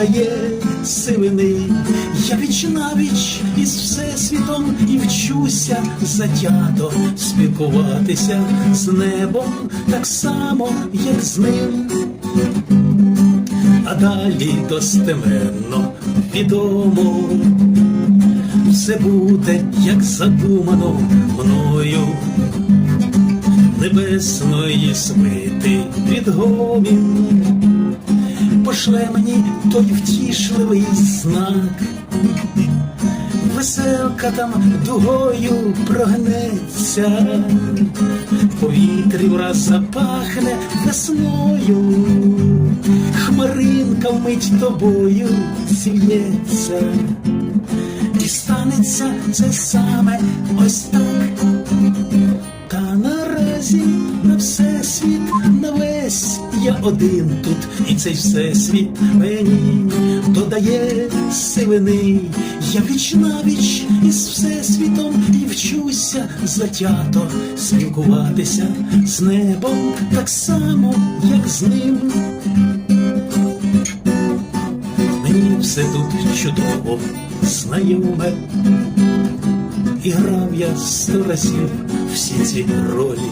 додає сивини. Я віч навіч із всесвітом і вчуся затято спілкуватися з небом так само, як з ним. А далі достеменно відомо все буде, як задумано мною небесної свити відгомін. Пошле мені той втішливий знак, веселка там дугою прогнеться, повітрі враз запахне весною, хмаринка вмить тобою зільється, і станеться це саме ось так. Та наразі на всесвіт на весь я один тут, і цей всесвіт мені додає сивини. Я віч навіч із всесвітом і вчуся затято спілкуватися з небом так само, як з ним. Мені все тут чудово знайоме. І грав я сто разів всі ці ролі.